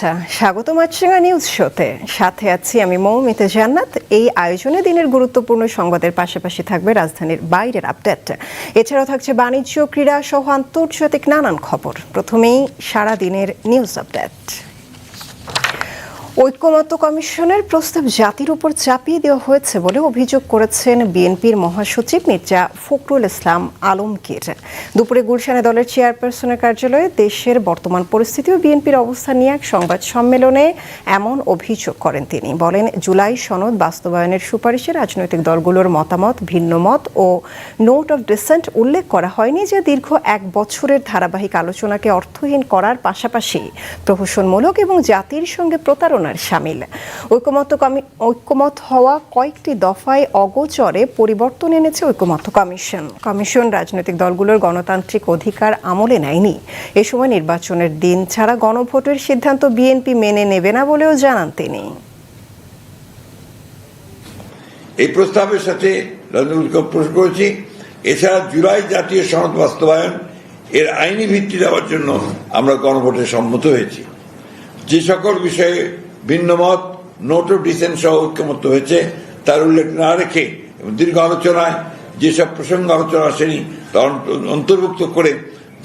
শুভেচ্ছা স্বাগত মাছরাঙা নিউজ শোতে সাথে আছি আমি মৌমিতা জান্নাত। এই আয়োজনে দিনের গুরুত্বপূর্ণ সংবাদের পাশাপাশি থাকবে রাজধানীর বাইরের আপডেট। এছাড়াও থাকছে বাণিজ্য, ক্রীড়া সহ আন্তর্জাতিক নানান খবর। প্রথমেই সারা দিনের নিউজ আপডেট ঐক্যমত্য কমিশনের প্রস্তাব জাতির উপর চাপিয়ে দেওয়া হয়েছে বলে অভিযোগ করেছেন বিএনপির মহাসচিব মির্জা ফখরুল ইসলাম আলমগীর। দুপুরে গুলশানে দলের চেয়ারপারসনের কার্যালয়ে দেশের বর্তমান পরিস্থিতি ও বিএনপির অবস্থা নিয়ে এক সংবাদ সম্মেলনে এমন অভিযোগ করেন তিনি। বলেন, জুলাই সনদ বাস্তবায়নের সুপারিশে রাজনৈতিক দলগুলোর মতামত ভিন্ন মত ও নোট অফ ডিসেন্ট উল্লেখ করা হয়নি যে দীর্ঘ এক বছরের ধারাবাহিক আলোচনাকে অর্থহীন করার পাশাপাশি প্রহসনমূলক এবং জাতির সঙ্গে প্রতারণার সামিল। ঐকমত্য কমি ঐক্যমত হওয়া কয়েকটি দফায় অগোচরে পরিবর্তন এনেছে ঐকমত্য কমিশন। কমিশন রাজনৈতিক দলগুলোর গণতান্ত্রিক অধিকার আমলে নেয়নি। এ সময় নির্বাচনের দিন ছাড়া গণভোটের সিদ্ধান্ত বিএনপি মেনে নেবে না বলেও জানান তিনি। এই প্রস্তাবের সাথে প্রশ্ন করেছি, এছাড়া জুলাই জাতীয় সনদ বাস্তবায়ন এর আইনি ভিত্তি দেওয়ার জন্য আমরা গণভোটে সম্মত হয়েছি। যে সকল বিষয়ে ভিন্নমত নোট অফ ডিসেন্ট সহ ঐক্যমত হয়েছে। তার উল্লেখ না রেখে দীর্ঘ আলোচনায় যেসব প্রসঙ্গ আলোচনা আসেনি, তা অন্তর্ভুক্ত করে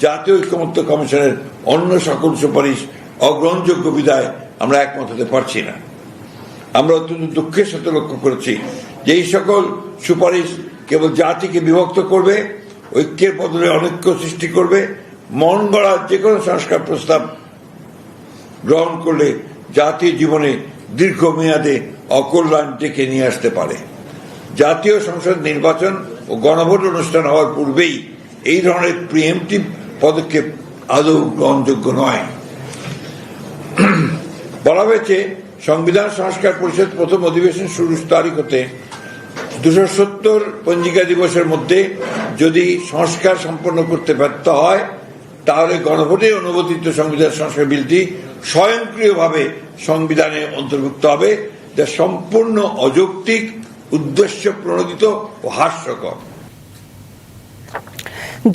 জাতীয় ঐক্যমত্য কমিশনের অন্য সকল সুপারিশ অগ্রহণযোগ্য বিদায় আমরা একমত হতে পারছি না। আমরা অত্যন্ত দুঃখের সাথে লক্ষ্য করেছি যে এই সকল সুপারিশ কেবল জাতিকে বিভক্ত করবে, ঐক্যের বদলে অনৈক্য সৃষ্টি করবে, মন গড়া যে কোনো সংস্কার প্রস্তাব গ্রহণ করলে জাতীয় জীবনে দীর্ঘমেয়াদে অকল্যাণ ডেকে নিয়ে আসতে পারে। জাতীয় সংসদ নির্বাচন ও গণভোট অনুষ্ঠান হওয়ার পূর্বেই এই ধরনের প্রিএমটিভ পদক্ষেপ আদৌ গ্রহণযোগ্য নয়। বলা হয়েছে, সংবিধান সংস্কার পরিষদ প্রথম অধিবেশন শুরুর তারিখ হতে দুশো সত্তর পঞ্জিকা দিবসের মধ্যে যদি সংস্কার সম্পন্ন করতে ব্যর্থ হয়, তাহলে গণভোটে অনুমোদিত সংবিধান সংস্কার বিলটি স্বয়ংক্রিয়ভাবে সংবিধানে অন্তর্ভুক্ত হবে যা সম্পূর্ণ অযৌক্তিক উদ্দেশ্য প্রণোদিত ও হাস্যকর।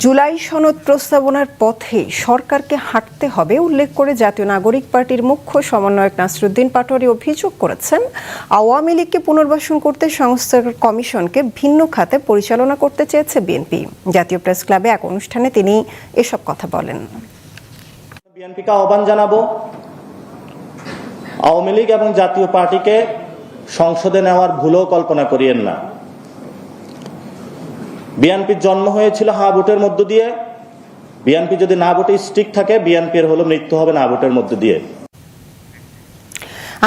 জুলাই সনদ প্রস্তাবনার পথে সরকারকে হাঁটতে হবে উল্লেখ করে জাতীয় নাগরিক পার্টির মুখ্য সমন্বয়ক নাসরুদ্দিন পাটোয়ারি অভিযোগ করেছেন আওয়ামী লীগকে পুনর্বাসন করতে সংস্থার কমিশনকে ভিন্ন খাতে পরিচালনা করতে চেয়েছে বিএনপি। জাতীয় প্রেস ক্লাবে এক অনুষ্ঠানে তিনি এসব কথা বলেন। বিএনপিকে আহ্বান জানাব আওয়ামী লীগ এবং জাতীয় পার্টিকে সংসদে নেওয়ার ভুলও কল্পনা করিয়েন না। বিএনপির জন্ম হয়েছিল হা ভোটের মধ্য দিয়ে। বিএনপি যদি না ভোটে স্টিক থাকে বিএনপির হলো মৃত্যু হবে না ভোটের মধ্য দিয়ে।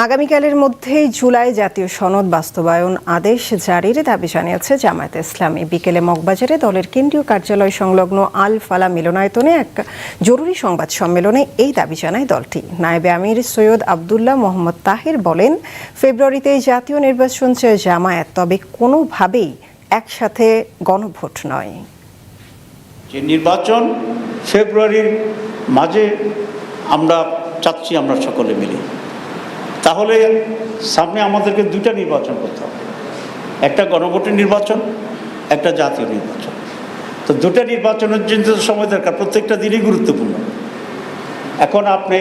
আগামীকালের মধ্যেই জুলাই জাতীয় সনদ বাস্তবায়ন আদেশ জারির দাবি জানিয়েছে জামায়াত ইসলামী। বিকেলে মগবাজারে দলের কেন্দ্রীয় কার্যালয় সংলগ্ন আল ফালা মিলনায়তনে এক জরুরি সংবাদ সম্মেলনে এই দাবি জানায় দলটি। নায়েবে আমির সৈয়দ আবদুল্লাহ মোহাম্মদ তাহের বলেন, ফেব্রুয়ারিতে জাতীয় নির্বাচন চেয়ে জামায়াত, তবে কোনোভাবেই একসাথে গণভোট নয়। যে নির্বাচন ফেব্রুয়ারির মাঝে আমরা চাচ্ছি আমরা সকলে মিলে। তাহলে সামনে আমাদেরকে দুইটা নির্বাচন করতে হবে। একটা গণভোটের নির্বাচন, একটা জাতীয় নির্বাচন। তো দুটা নির্বাচনের জন্য সময় দরকার, প্রত্যেকটা দিনই গুরুত্বপূর্ণ। এখন আপনি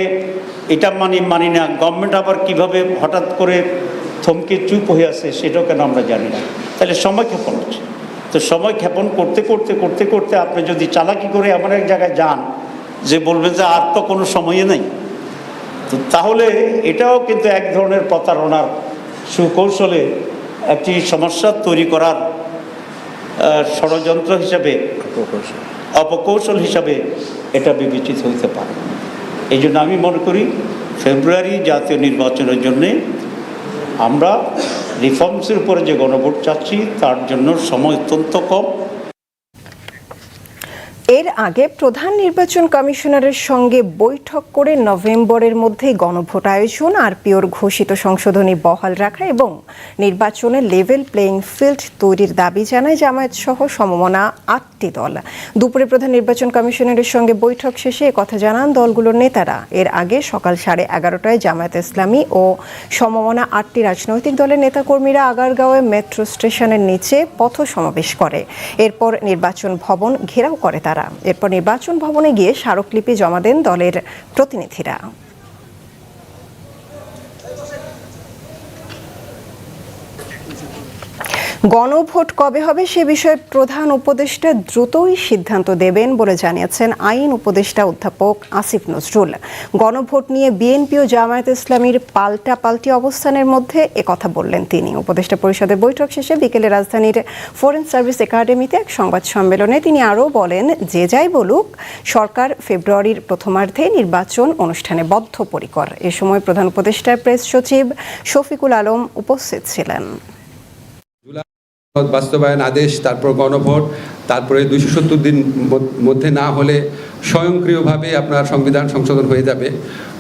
এটা মানি মানি না গভর্নমেন্ট আবার কীভাবে হঠাৎ করে থমকে চুপ হয়ে আছে সেটাও কেন আমরা জানি না। তাহলে সময় ক্ষেপণ হচ্ছে। তো সময় ক্ষেপণ করতে করতে করতে করতে আপনি যদি চালাকি করে এমন এক জায়গায় যান, যে বলবেন যে আর তো কোনো সময়ে নেই। তো তাহলে এটাও কিন্তু এক ধরনের প্রতারণার সুকৌশলে একটি সমস্যা তৈরি করার ষড়যন্ত্র হিসাবে, অপকৌশল হিসাবে এটা বিবেচিত হইতে পারে। এই জন্য আমি মনে করি ফেব্রুয়ারি জাতীয় নির্বাচনের জন্যে আমরা রিফর্মসের উপরে যে গণভোট চাচ্ছি, তার জন্য সময় অত্যন্ত কম। এর আগে প্রধান নির্বাচন কমিশনারের সঙ্গে বৈঠক করে নভেম্বরের মধ্যেই গণভোট আয়োজন আর পিওর ঘোষিত সংশোধনী বহাল রাখা এবং নির্বাচনে লেভেল প্লেইং ফিল্ড তৈরির দাবি জানায় জামায়াত সহ সমমনা আটটি দল। দুপুরে প্রধান নির্বাচন কমিশনারের সঙ্গে বৈঠক শেষে কথা জানান দলগুলোর নেতারা। এর আগে সকাল সাড়ে এগারোটায় জামায়াত ইসলামী ও সমমনা আটটি রাজনৈতিক দলের নেতাকর্মীরা আগারগাঁওয়ে মেট্রো স্টেশনের নিচে পথ সমাবেশ করে। এরপর নির্বাচন ভবন ঘেরাও করে তারা। তারা। এরপর নির্বাচন ভবনে গিয়ে স্মারকলিপি জমা দেন দলের প্রতিনিধিরা। গণভোট কবে হবে সে বিষয়ে প্রধান উপদেষ্টা দ্রুতই সিদ্ধান্ত দেবেন বলে জানিয়েছেন আইন উপদেষ্টা অধ্যাপক আসিফ নজরুল। গণভোট নিয়ে বিএনপি ও জামায়াত ইসলামীর পাল্টা পাল্টি অবস্থানের মধ্যে একথা বললেন তিনি। উপদেষ্টা পরিষদের বৈঠক শেষে বিকেলে রাজধানীর ফরেন সার্ভিস একাডেমিতে এক সংবাদ সম্মেলনে তিনি আরও বলেন, যে যাই বলুক, সরকার ফেব্রুয়ারির প্রথমার্ধে নির্বাচন অনুষ্ঠানে বদ্ধপরিকর। এ সময় প্রধান উপদেষ্টার প্রেস সচিব শফিকুল আলম উপস্থিত ছিলেন। বাস্তবায়ন আদেশ, তারপর গণভোট, তারপরে দুইশো সত্তর দিন মধ্যে না হলে স্বয়ংক্রিয়ভাবে আপনার সংবিধান সংশোধন হয়ে যাবে।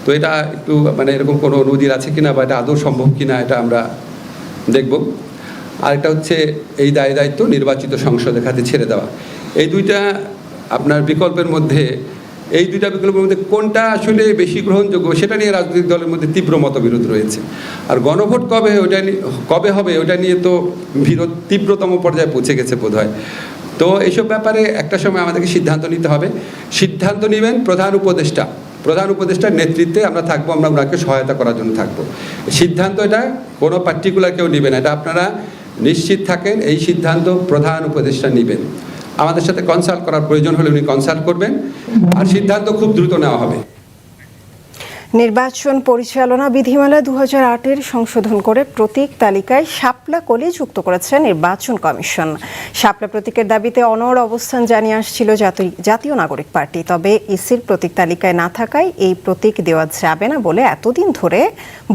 তো এটা একটু মানে এরকম কোনো নজির আছে কিনা বা এটা আদৌ সম্ভব কিনা এটা আমরা দেখব। আরেকটা হচ্ছে এই দায় দায়িত্ব নির্বাচিত সংসদের খাতে ছেড়ে দেওয়া। এই দুইটা আপনার বিকল্পের মধ্যে এই দুইটা বিকল্পের মধ্যে কোনটা আসলে বেশি গ্রহণযোগ্য, সেটা নিয়ে রাজনৈতিক দলের মধ্যে তীব্র মতবিরোধ রয়েছে। আর গণভোট কবে ওটা কবে হবে ওটা নিয়ে তো বিরোধ তীব্রতম পর্যায়ে পৌঁছে গেছে বোধ হয় তো এইসব ব্যাপারে একটা সময় আমাদেরকে সিদ্ধান্ত নিতে হবে। সিদ্ধান্ত নেবেন প্রধান উপদেষ্টা। প্রধান উপদেষ্টার নেতৃত্বে আমরা থাকব, আমরা ওনাকে সহায়তা করার জন্য থাকব। সিদ্ধান্ত এটা, কোনো পার্টিকুলার কেউ নেবেন এটা আপনারা নিশ্চিত থাকেন, এই সিদ্ধান্ত প্রধান উপদেষ্টা নেবেন। আমাদের সাথে কনসাল্ট করার প্রয়োজন হলে উনি কনসাল্ট করবেন। আর সিদ্ধান্ত খুব দ্রুত নেওয়া হবে। নির্বাচন পরিচালনা বিধিমালা দু এর সংশোধন করে প্রতীক তালিকায় শাপলা কলি যুক্ত করেছে নির্বাচন কমিশন। শাপলা প্রতীকের দাবিতে অনড় অবস্থান জানিয়ে আসছিল জাতীয় নাগরিক পার্টি। তবে ইসির প্রতীক তালিকায় না থাকায় এই প্রতীক দেওয়া যাবে না বলে এতদিন ধরে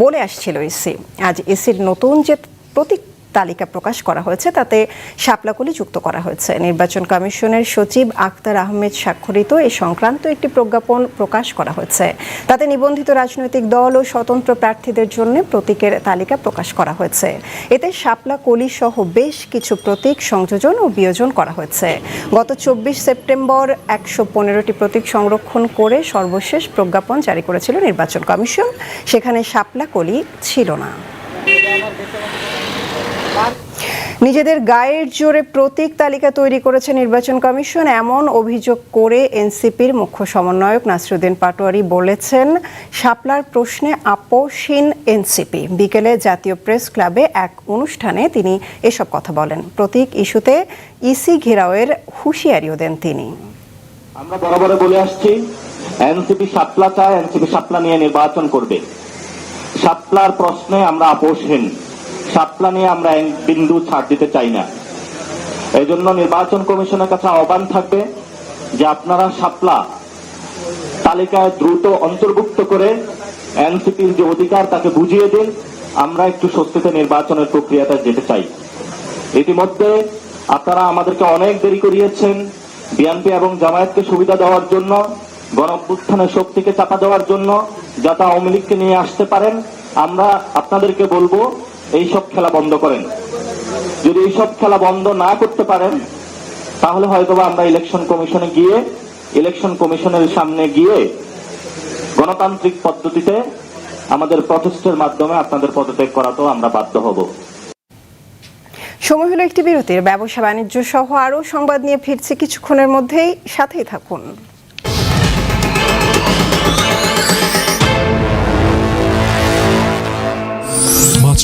বলে আসছিল ইসি। আজ ইসির নতুন যে প্রতীক তালিকা প্রকাশ করা হয়েছে। তাতে শাপলাকলি যুক্ত করা হয়েছে। নির্বাচন কমিশনের সচিব আক্তার আহমেদ স্বাক্ষরিত এ সংক্রান্ত একটি প্রজ্ঞাপন প্রকাশ করা হয়েছে। তাতে নিবন্ধিত রাজনৈতিক দল ও স্বতন্ত্র প্রার্থীদের জন্য প্রতীকের তালিকা প্রকাশ করা হয়েছে। এতে শাপলা কলি সহ বেশ কিছু প্রতীক সংযোজন ও বিয়োজন করা হয়েছে। গত চব্বিশ সেপ্টেম্বর একশো পনেরোটি প্রতীক সংরক্ষণ করে সর্বশেষ প্রজ্ঞাপন জারি করেছিল নির্বাচন কমিশন। সেখানে শাপলা কলি ছিল না। নিজেদের গায়ের জোরে প্রতীক তালিকা তৈরি করেছে নির্বাচন কমিশন। এমন অভিযোগ করে এনসিপির মুখ্য সমন্বয়ক নাসরুদ্দিন পাটোয়ারি বলেছেন, শাপলার প্রশ্নে আপোষহীন এনসিপি। বিকেলে জাতীয় প্রেস ক্লাবে এক অনুষ্ঠানে তিনি এসব কথা বলেন। প্রতীক ইস্যুতে ইসি ঘেরাওয়ের হুঁশিয়ারিও দেন তিনি। আমরা বরাবর বলে আসছি, এনসিপি চায় এনসিপি নিয়ে নির্বাচন করবে। সাপলার প্রশ্নে আমরা আপোষহীন। সাপলা নিয়ে আমরা এক বিন্দু ছাড় দিতে চাই না। এই জন্য নির্বাচন কমিশনের কাছে আহ্বান থাকবে যে আপনারা সাপলা তালিকায় দ্রুত অন্তর্ভুক্ত করে এনসিপির যে অধিকার তাকে বুঝিয়ে দিন। আমরা একটু স্বস্তিতে নির্বাচনের প্রক্রিয়াটা যেতে চাই। ইতিমধ্যে আপনারা আমাদেরকে অনেক দেরি করিয়েছেন। বিএনপি এবং জামায়াতকে সুবিধা দেওয়ার জন্য গণঅভ্যুত্থানের শক্তিকে চাপা দেওয়ার জন্য, যাতে আওয়ামী লীগকে নিয়ে আসতে পারেন। আমরা আপনাদেরকে বলব এইসব খেলা বন্ধ করেন। যদি এইসব খেলা বন্ধ না করতে পারেন, তাহলে হয়তোবা আমরা ইলেকশন কমিশনে গিয়ে ইলেকশন কমিশনের সামনে গিয়ে গণতান্ত্রিক পদ্ধতিতে আমাদের প্রচেষ্টার মাধ্যমে আপনাদের পদত্যাগ করাতেও আমরা বাধ্য হব। সময় হলো একটি বিরতির। ব্যবসা বাণিজ্য সহ আরও সংবাদ নিয়ে ফিরছে কিছুক্ষণের মধ্যেই। সাথেই থাকুন।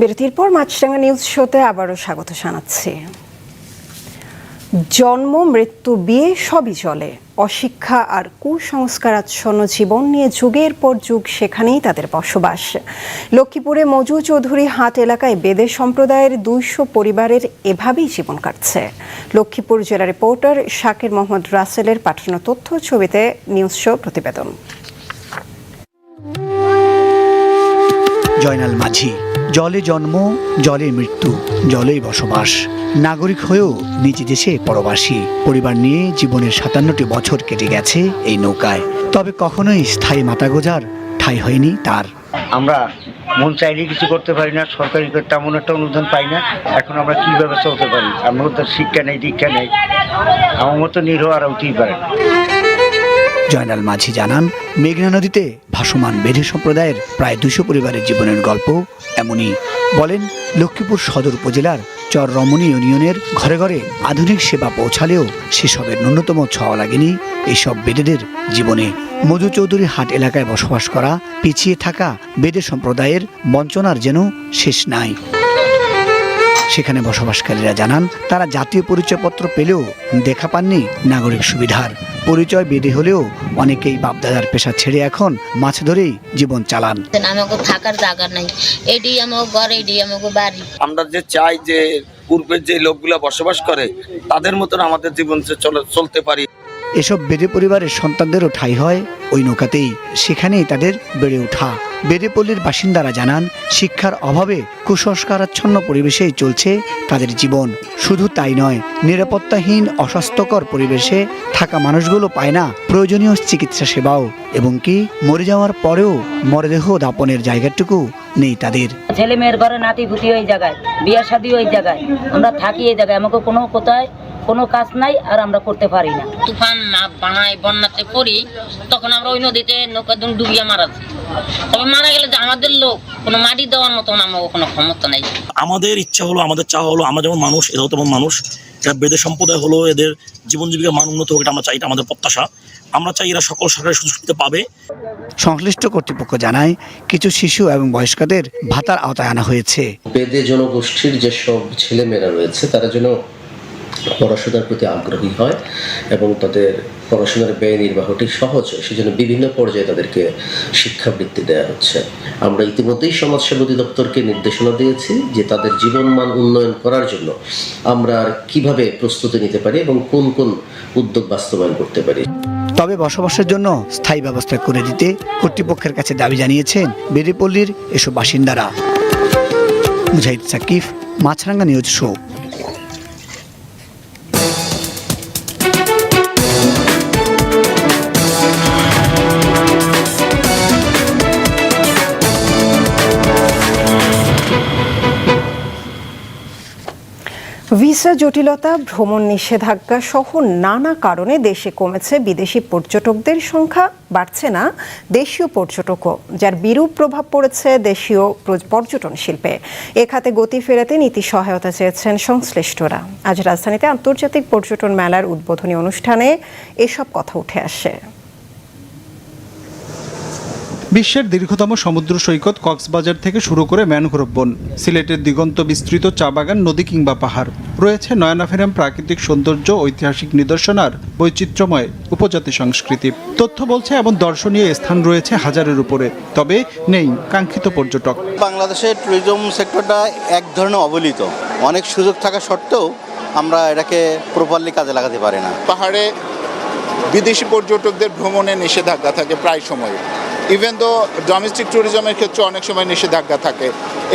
বিরতির পর মাছরাঙ্গা নিউজ শোতে আবারও স্বাগত জানাচ্ছি। জন্ম, মৃত্যু, বিয়ে সবই চলে। অশিক্ষা আর কুসংস্কার আচ্ছন্ন জীবন নিয়ে যুগের পর যুগ সেখানেই তাদের বসবাস। লক্ষ্মীপুরে মজু চৌধুরী হাট এলাকায় বেদে সম্প্রদায়ের দুইশো পরিবারের এভাবেই জীবন কাটছে। লক্ষ্মীপুর জেলা রিপোর্টার শাকির মোহাম্মদ রাসেলের পাঠানো তথ্য ছবিতে নিউজ শো প্রতিবেদন। জয়নাল মাঝি। জলে জন্ম, জলে মৃত্যু, জলেই বসবাস। নাগরিক হয়েও নিজ দেশে পরবাসী। পরিবার নিয়ে জীবনের সাতান্নটি বছর কেটে গেছে এই নৌকায়। তবে কখনোই স্থায়ী মাতা গোজার ঠাই হয়নি তার। আমরা মন চাইলে কিছু করতে পারি না, সরকারি তেমন একটা অনুদান পাই না। এখন আমরা কীভাবে চলতে পারি? আমার তো শিক্ষা নেই, দীক্ষা নেই। আমার মতো নিরহ আর উঠতেই পারে না। জয়নাল মাঝি জানান, মেঘনা নদীতে ভাসমান বেধে সম্প্রদায়ের প্রায় দুশো পরিবারের জীবনের গল্প এমনই। বলেন, লক্ষ্মীপুর সদর উপজেলার চর রমণী ইউনিয়নের ঘরে ঘরে আধুনিক সেবা পৌঁছালেও সেসবের ন্যূনতম ছোঁয়া লাগেনি এইসব বেদেদের জীবনে। মধু চৌধুরী হাট এলাকায় বসবাস করা, পিছিয়ে থাকা বেদে সম্প্রদায়ের বঞ্চনার যেন শেষ নাই। সেখানে বসবাসকারীরা জানান, তারা জাতীয় পরিচয়পত্র পেলেও দেখা পাননি নাগরিক সুবিধার। পরিচয় বিধি হলেও অনেকেই বাপদাদার পেশা ছেড়ে এখন মাছ ধরেই জীবন চালান। আমাকে থাকার জায়গা নাই। এটি আমার ঘর এটি আমাকে বাড়ি। আমরা যে চাই যে পূর্বের যে লোকগুলা বসবাস করে তাদের মতন আমাদের জীবন চলে চলতে পারি। এসব বেদে পরিবারের সন্তানদেরও ঠাই হয় ওই নৌকাতেই। সেখানেই তাদের বেড়ে ওঠা। বেদেপল্লীর বাসিন্দারা জানান, শিক্ষার অভাবে কুসংস্কারাচ্ছন্ন পরিবেশেই চলছে তাদের জীবন। শুধু তাই নয়, নিরাপত্তাহীন, অস্বাস্থ্যকর পরিবেশে থাকা মানুষগুলো পায় না প্রয়োজনীয় চিকিৎসা সেবাও। এবং কি, মরে যাওয়ার পরেও মরদেহ দাপনের জায়গাটুকু নেই তাদের। ছেলে মেয়ের ঘরে নাতি পুতি ওই জায়গায় বিয়ে শাদি ওই জায়গায়। আমরা থাকি এই জায়গায় আমাকে কোনো কোথায় কোনো কাজ নাই আর আমরা করতে পারি না। তুফান না বানায় বন্যাতে পড়ি তখন আমরা ওই নদীতে নৌকা দুন ডুবিয়ে মারা যাই। তবে মারা গেলে যে আমাদের লোক কোনো মাটি দেওয়ার মতন আমার কোনো ক্ষমতা নাই। আমাদের ইচ্ছা হলো আমাদের চাওয়া হলো আমরা যেমন মানুষ এরাও তেমন মানুষ। এরা বেদের সম্প্রদায় হলো এদের জীবন জীবিকা মান উন্নত হোক এটা আমরা চাই এটা আমাদের প্রত্যাশা। আমরা চাই এরা সকল সরকারি সুযোগ সুবিধা পাবে। সংশ্লিষ্ট কর্তৃপক্ষ জানায় কিছু শিশু এবং বয়স্কদের ভাতার আওতায় আনা হয়েছে। বেদে জনগোষ্ঠীর যেসব ছেলেমেয়েরা রয়েছে তারা যেন পড়াশোনার প্রতি আগ্রহী হয় এবং তাদের পড়াশোনার ব্যয় নির্বাহটি সহজ হয়। সেজন্য বিভিন্ন পর্যায়ে তাদেরকে শিক্ষাবৃত্তি দেওয়া হচ্ছে। আমরা ইতিমধ্যেই সমাজসেবা অধিদপ্তরকে নির্দেশনা দিয়েছি যে তাদের জীবনমান উন্নয়ন করার জন্য আমরা কীভাবে প্রস্তুতি নিতে পারি এবং কোন কোন উদ্যোগ বাস্তবায়ন করতে পারি। তবে বসবাসের জন্য স্থায়ী ব্যবস্থা করে দিতে কর্তৃপক্ষের কাছে দাবি জানিয়েছেন বেরিপল্লীর এসব বাসিন্দারা। Mujahid Saqif, Maasranga news show. Visa জটিলতা, ভ্রমণ নিষেধাজ্ঞা সহ নানা কারণে দেশে কমেছে বিদেশি পর্যটকদের সংখ্যা, বাড়ছে না দেশীয় পর্যটকও, যার বিরূপ প্রভাব পড়েছে দেশীয় পর্যটন শিল্পে। এ খাতে গতি ফেরাতে নীতি সহায়তা চেয়েছেন সংশ্লিষ্টরা। আজ রাজধানীতে আন্তর্জাতিক পর্যটন মেলার উদ্বোধনী অনুষ্ঠানে এসব কথা উঠে আসে। বিশ্বের দীর্ঘতম সমুদ্র সৈকত কক্সবাজার থেকে শুরু করে ম্যানগ্রোভ বন। সিলেটের দিগন্ত বিস্তৃত চা বাগান নদী কিংবা পাহাড়। রয়েছে নয়নাফেরাম প্রাকৃতিক সৌন্দর্য ঐতিহাসিক নিদর্শন আর বৈচিত্র্যময় উপজাতি সংস্কৃতি। তথ্য বলছে এমন দর্শনীয় স্থান রয়েছে হাজারের উপরে তবে নেই কাঙ্ক্ষিত পর্যটক। বাংলাদেশের ট্যুরিজম সেক্টরটা এক ধরনের অবহেলিত অনেক সুযোগ থাকা সত্ত্বেও আমরা এটাকে প্রপারলি কাজে লাগাতে পারি না। পাহাড়ে বিদেশি পর্যটকদের ভ্রমণে নিষেধাজ্ঞা থাকে প্রায় সময়। ইভেন দো ডোমেস্টিক ট্যুরিজমের ক্ষেত্রে অনেক সময় নিষেধাজ্ঞা থাকে,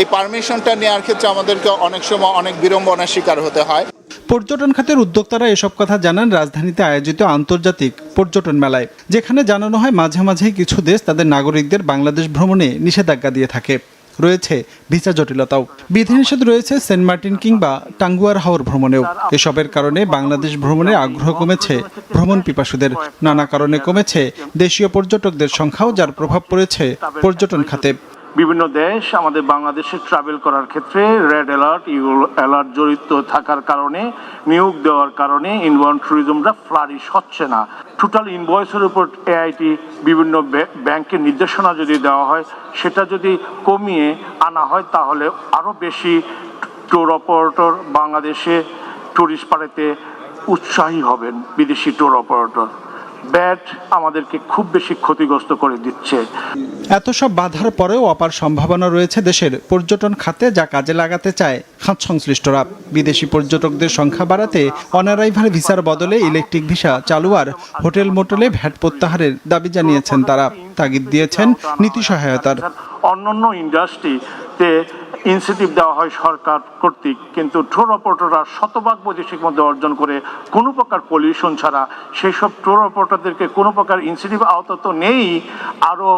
এই পারমিশনটা নেওয়ার ক্ষেত্রে আমাদেরকে অনেক সময় অনেক বিড়ম্বনার শিকার হতে হয়। পর্যটন খাতের উদ্যোক্তারা এসব কথা জানান রাজধানীতে আয়োজিত আন্তর্জাতিক পর্যটন মেলায়, যেখানে জানানো হয় মাঝে মাঝেই কিছু দেশ তাদের নাগরিকদের বাংলাদেশ ভ্রমণে নিষেধাজ্ঞা দিয়ে থাকে। রয়েছে ভিসা জটিলতাও। বিধিনিষেধ রয়েছে সেন্ট মার্টিন কিংবা টাঙ্গুয়ার হাওর ভ্রমণেও। এসবের কারণে বাংলাদেশ ভ্রমণে আগ্রহ কমেছে ভ্রমণ পিপাসুদের। নানা কারণে কমেছে দেশীয় পর্যটকদের সংখ্যাও, যার প্রভাব পড়েছে পর্যটন খাতে। বিভিন্ন দেশ আমাদের বাংলাদেশে ট্রাভেল করার ক্ষেত্রে রেড অ্যালার্ট ইউল অ্যালার্ট জড়িত থাকার কারণে, নিয়োগ দেওয়ার কারণে ইনবাউন্ড ট্যুরিজমটা ফ্লারিশ হচ্ছে না। টোটাল ইনভয়েসের উপর এআইটি বিভিন্ন ব্য- ব্যাংকের নির্দেশনা যদি দেওয়া হয়, সেটা যদি কমিয়ে আনা হয়, তাহলে আরও বেশি ট্যুর অপারেটর বাংলাদেশে ট্যুরিস্ট পাড়াতে উৎসাহী হবেন বিদেশি ট্যুর অপারেটর ব্যাট আমাদেরকে খুব বেশি ক্ষতিগ্রস্ত করে দিচ্ছে। এত সব বাধার পরেও অপার সম্ভাবনা রয়েছে দেশের। পর্যটন খাতে যা কাজে লাগাতে চায় খাত সংশ্লিষ্টরা বিদেশি পর্যটকদের সংখ্যা বাড়াতে অনারাইভাল ভিসার বদলে ইলেকট্রিক ভিসা চালু আর হোটেল মোটেলে ভ্যাট প্রত্যাহারের দাবি জানিয়েছেন তারা। তাগিদ দিয়েছেন নীতি সহায়তার। অন্যান্য ইন্ডাস্ট্রিতে ইনসেন্টিভ দেওয়া হয় সরকার কর্তৃক কিন্তু ট্যুর অপারেটররা শতভাগ বৈদেশিক মধ্যে অর্জন করে কোনো প্রকার পলিউশন ছাড়া সেই সব ট্যুর অপারেটরদেরকে কোনো প্রকার ইনসেন্টিভ আওতা তো নেই আরও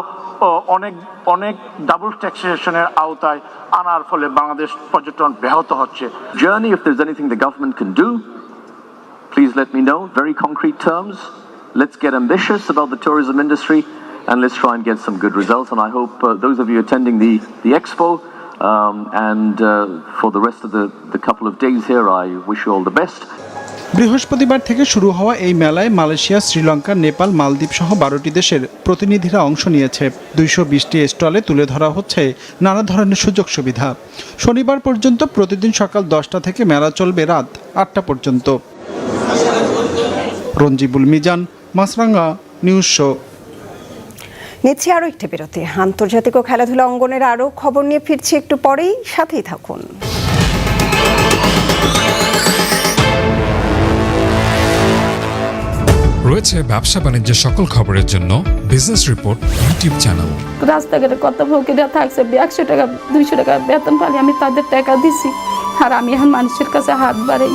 অনেক অনেক ডাবল ট্যাক্সেশনের আওতায় আনার ফলে বাংলাদেশ পর্যটন ব্যাহত হচ্ছে journey if there anything the government can do please let me know very concrete terms let's get ambitious about the tourism industry And let's try and get some good results. And I hope uh, those of you attending the, the. Um, and uh, for the rest of the, the couple of days here, I wish you all the best. বৃহস্পতিবার থেকে শুরু হওয়া এই মেলায় Malaysia Sri Lanka Nepal মালদ্বীপ সহ বারোটি দেশের প্রতিনিধিরা অংশ নিয়েছে। দুইশো বিশটি স্টলে তুলে ধরা হচ্ছে নানা ধরনের সুযোগ সুবিধা। শনিবার পর্যন্ত প্রতিদিন সকাল দশটা থেকে মেলা চলবে রাত আটটা পর্যন্ত। Ranjibul Mizan Maasranga news show. নিচ্ছি আরও একটি বিরতি। আন্তর্জাতিক ও খেলাধুলা অঙ্গনের আরও খবর নিয়ে ফিরছি একটু পরেই। সাথেই থাকুন। রয়েছে ব্যবসা বাণিজ্যের সকল খবরের জন্য বিজনেস রিপোর্ট ইউটিউব চ্যানেল। রাস্তাঘাটে কত ভোগীরা থাকছে? একশো টাকা দুইশো টাকা বেতন পালি আমি তাদের টাকা দিছি। আর আমি এখন মানুষের কাছে হাত বাড়াই।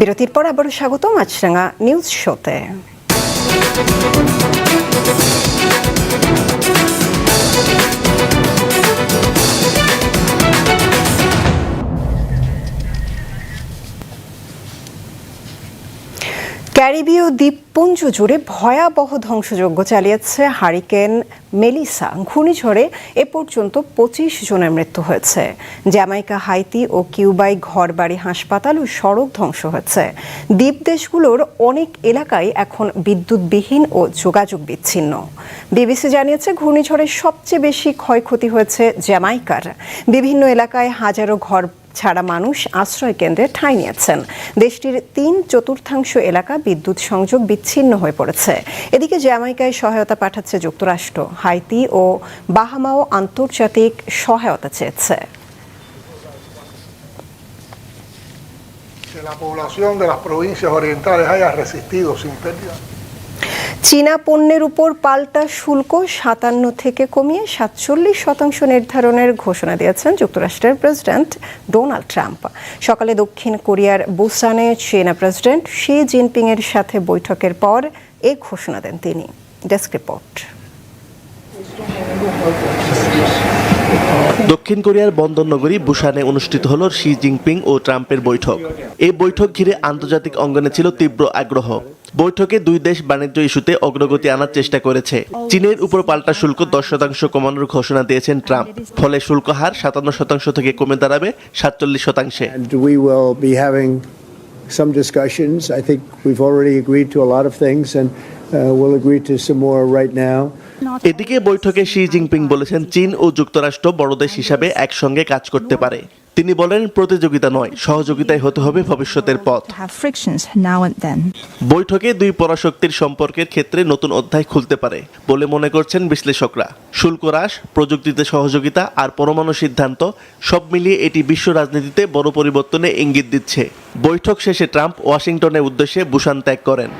বিরতির পর আবারও স্বাগত মাছরাঙা নিউজ শোতে। ক্যারিবীয় দ্বীপপুঞ্জ জুড়ে ভয়াবহ ধ্বংসযজ্ঞ চালিয়েছে হারিকেন মেলিসা। ঘূর্ণিঝড়ে এ পর্যন্ত পঁচিশ জনের মৃত্যু হয়েছে। জ্যামাইকা, হাইতি ও কিউবাই ঘরবাড়ি হাসপাতাল ও সড়ক ধ্বংস হয়েছে। দ্বীপ দেশগুলোর অনেক এলাকায় এখন বিদ্যুৎবিহীন ও যোগাযোগ বিচ্ছিন্ন। বিবিসি জানিয়েছে, ঘূর্ণিঝড়ের সবচেয়ে বেশি ক্ষয়ক্ষতি হয়েছে জ্যামাইকার। বিভিন্ন এলাকায় হাজারো ঘর ছাড়া মানুষ আশ্রয় কেন্দ্রে ঠাঁই নিয়েছেন। দেশটির তিন চতুর্থাংশ এলাকা বিদ্যুৎ সংযোগ বিচ্ছিন্ন হয়ে পড়েছে। এদিকে জ্যামাইকায় সহায়তা পাঠাচ্ছে যুক্তরাষ্ট্র। হাইতি ও বাহামাও আন্তর্জাতিক সহায়তা চেয়েছে। La población de las provincias orientales haya resistido sin pérdida. চীনা পণ্যের উপর পাল্টা শুল্ক সাতান্ন থেকে কমিয়ে সাতচল্লিশ শতাংশ নির্ধারণের ঘোষণা দিয়েছেন যুক্তরাষ্ট্রের প্রেসিডেন্ট ডোনাল্ড ট্রাম্প। সকালে দক্ষিণ কোরিয়ার বুসানে চীনা প্রেসিডেন্ট শি জিনপিং এর সাথে বৈঠকের পর এ ঘোষণা দেন তিনি। Desk report. দক্ষিণ কোরিয়ার বন্দর নগরী বুসানে অনুষ্ঠিত হল শি জিনপিং ও ট্রাম্পের বৈঠক। এই বৈঠক ঘিরে আন্তর্জাতিক অঙ্গনে ছিল তীব্র আগ্রহ। বৈঠকে দুই দেশ বাণিজ্য ইস্যুতে অগ্রগতি আনার চেষ্টা করেছে। চীনের উপর পাল্টা শুল্ক দশ শতাংশ কমানোর ঘোষণা দিয়েছেন ট্রাম্প। ফলে শুল্ক হার সাতান্ন শতাংশ থেকে কমে দাঁড়াবে সাতচল্লিশ শতাংশে। Some discussions. I think we've already agreed to a lot of things, and uh, we'll agree to some more right now. এদিকে বৈঠকে শি জিনপিং বলেছেন চীন ও যুক্তরাষ্ট্র বড় দেশ হিসাবে একসঙ্গে কাজ করতে পারে। তিনি বলেন প্রতিযোগিতা নয় সহযোগিতায় হতে হবে ভবিষ্যতের পথ. বৈঠকে দুই পরাশক্তির সম্পর্কের ক্ষেত্রে নতুন অধ্যায় খুলতে পারে বলে মনে করছেন বিশ্লেষকরা। শুল্ক হ্রাস প্রযুক্তিতে সহযোগিতা আর পরমাণু সিদ্ধান্ত সব মিলিয়ে এটি বিশ্ব রাজনীতিতে বড় পরিবর্তনে ইঙ্গিত দিচ্ছে। বৈঠক শেষে ট্রাম্প ওয়াশিংটনের উদ্দেশ্যে বুসান ত্যাগ করেন।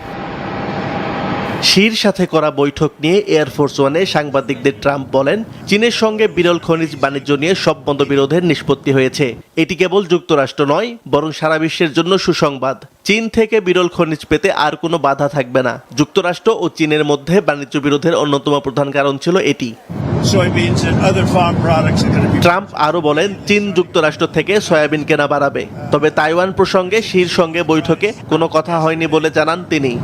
শির সাথে করা বৈঠক নিয়ে এয়ারফোর্স ওয়ানে সাংবাদিকদের ট্রাম্প বলেন চীনের সঙ্গে বিরল খনিজ বাণিজ্য নিয়ে সব মতবিরোধের নিষ্পত্তি হয়েছে। এটি কেবল যুক্তরাষ্ট্র নয় বরং সারা বিশ্বের জন্য সুসংবাদ। চীন থেকে বিরল খনিজ পেতে আর কোনো বাধা থাকবে না। যুক্তরাষ্ট্র ও চীনের মধ্যে বাণিজ্য বিরোধের অন্যতম প্রধান কারণ ছিল এটি। ট্রাম্প আরও বলেন চীন যুক্তরাষ্ট্র থেকে সয়াবিন কেনা বাড়াবে। তবে তাইওয়ান প্রসঙ্গে শির সঙ্গে বৈঠকে কোনো কথা হয়নি বলে জানান তিনি।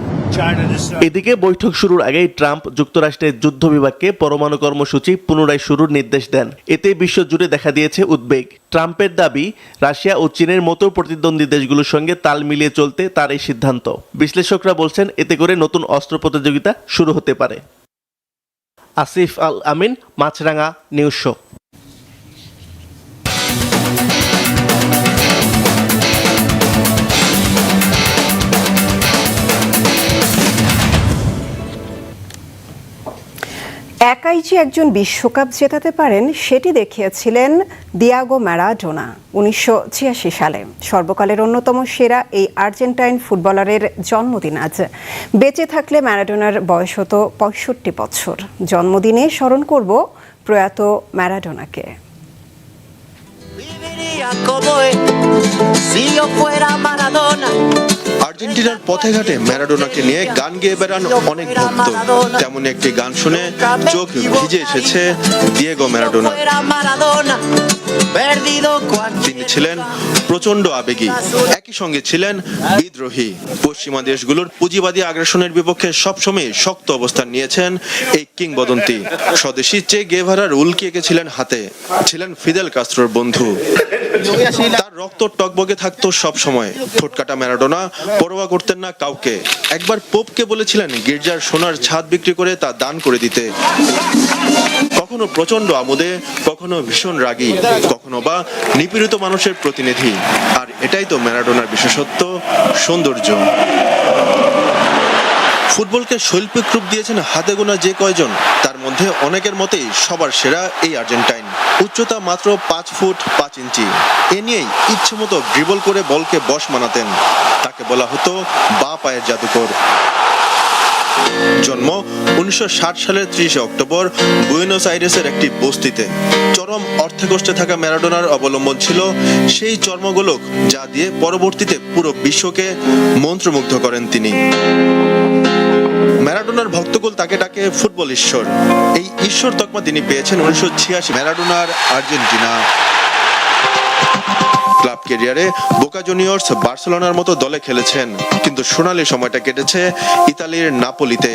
এদিকে বৈঠক শুরুর আগেই ট্রাম্প যুক্তরাষ্ট্রের যুদ্ধ বিভাগকে পরমাণু কর্মসূচি পুনরায় শুরুর নির্দেশ দেন। এতে বিশ্বজুড়ে দেখা দিয়েছে উদ্বেগ। ট্রাম্পের দাবি, রাশিয়া ও চীনের মতো প্রতিদ্বন্দ্বী দেশগুলোর সঙ্গে তাল মিলিয়ে চলতে তার এই সিদ্ধান্ত। বিশ্লেষকরা বলছেন, এতে করে নতুন অস্ত্র প্রতিযোগিতা শুরু হতে পারে। Asif Al Amin, Maasranga news show. একাই যে একজন বিশ্বকাপ জেতাতে পারেন, সেটি দেখিয়েছিলেন দিয়াগো ম্যারাডোনা উনিশশো ছিয়াশি সালে। সর্বকালের অন্যতম সেরা এই আর্জেন্টাইন ফুটবলারের জন্মদিন আজ। বেঁচে থাকলে ম্যারাডোনার বয়স হতো পঁয়ষট্টি বছর। জন্মদিনে স্মরণ করব প্রয়াত ম্যারাডোনাকে। আর্জেন্টিনার পথে ঘাটে ম্যারাডোনাকে নিয়ে গান গেয়ে বেড়ান অনেক ভক্ত। তেমন একটি গান শুনে চোখ ভিজে এসেছে দিয়েগো ম্যারাডোনা তিনি ছিলেন প্রচণ্ড আবেগী। একই সঙ্গে ছিলেন বিদ্রোহী। পশ্চিমা দেশগুলোর পুঁজিবাদী আগ্রাসনের বিপক্ষে সবসময় শক্ত অবস্থান নিয়েছেন এই কিংবদন্তি। স্বদেশী চে গেভারার উল্কি এঁকেছিলেন হাতে। ছিলেন ফিদেল কাস্ত্রোর বন্ধু। তার রক্ত টকবগে থাকতো সব সময় ঠোঁটকাটা ম্যারাডোনা পরোয়া করতেন না কাউকে। একবার পোপকে বলেছিলেন, গির্জার সোনার ছাদ বিক্রি করে তা দান করে দিতে। কখনো প্রচণ্ড আমোদে, কখনো ভীষণ রাগী, কখনো বা নিপীড়িত মানুষের প্রতিনিধি। আর এটাই তো ম্যারাডোনার বিশেষত্ব, সৌন্দর্য। ফুটবলকে শৈল্পিক রূপ দিয়েছেন হাতে গোনা যে কয়জন, তার মধ্যে অনেকের মতেই সবার সেরা এই আর্জেন্টাইন। উচ্চতা মাত্র পাঁচ ফুট পাঁচ ইঞ্চি। এ নিয়েই ইচ্ছে মতো ড্রিবল করে বলকে বশ মানাতেন। তাকে বলা হতো বা পায়ের জাদুকর। জন্ম উনিশশো ষাট সালের ত্রিশে অক্টোবর বুয়েনোস আইরেসের একটি বস্তিতে। চরম অর্থকষ্টে থাকা ম্যারাডোনার অবলম্বন ছিল সেই চর্মগোলক যা দিয়ে পরবর্তীতে পুরো বিশ্বকে মন্ত্রমুগ্ধ করেন তিনি। ম্যারাডোনার ভক্তকুল তাকে ডাকে ফুটবল ঈশ্বর। এই ঈশ্বর তকমা তিনি পেয়েছেন উনিশশো ছিয়াশি ম্যারাডোনার আর্জেন্টিনা। ক্লাব ক্যারিয়ারে বোকা জুনিয়র্স বার্সেলোনার মতো দলে খেলেছেন, কিন্তু সোনালি সময়টা কেটেছে ইতালির নাপোলিতে।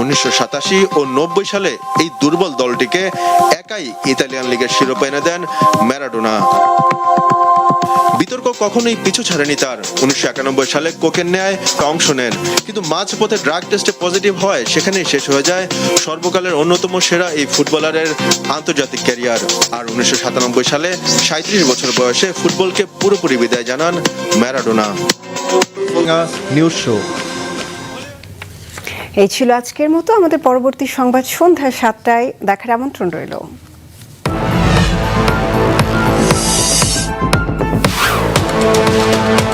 উনিশশো সাতাশি ও নব্বই সালে এই দুর্বল দলটিকে একাই ইতালিয়ান লিগের শিরোপা এনে দেন ম্যারাডোনা। বিতর্ক কখনোই পিছু ছাড়েনি তার। উনিশশো একানব্বই সালে কোকেন নেয় অংশ নেন কিন্তু মাঝপথে ড্রাগ টেস্টে পজিটিভ হয় সেখানেই শেষ হয়ে যায় সর্বকালের অন্যতম সেরা এই ফুটবলারের আন্তর্জাতিক ক্যারিয়ার। আর উনিশশো সাতানব্বই সালে সাঁত্রিশ বছর বয়সে ফুটবলকে পুরোপুরি বিদায় জানান ম্যারাডোনা। News show. এই ছিল আজকের মতো। আমাদের পরবর্তী সংবাদ সন্ধ্যা সাতটায় দেখার আমন্ত্রণ রইল।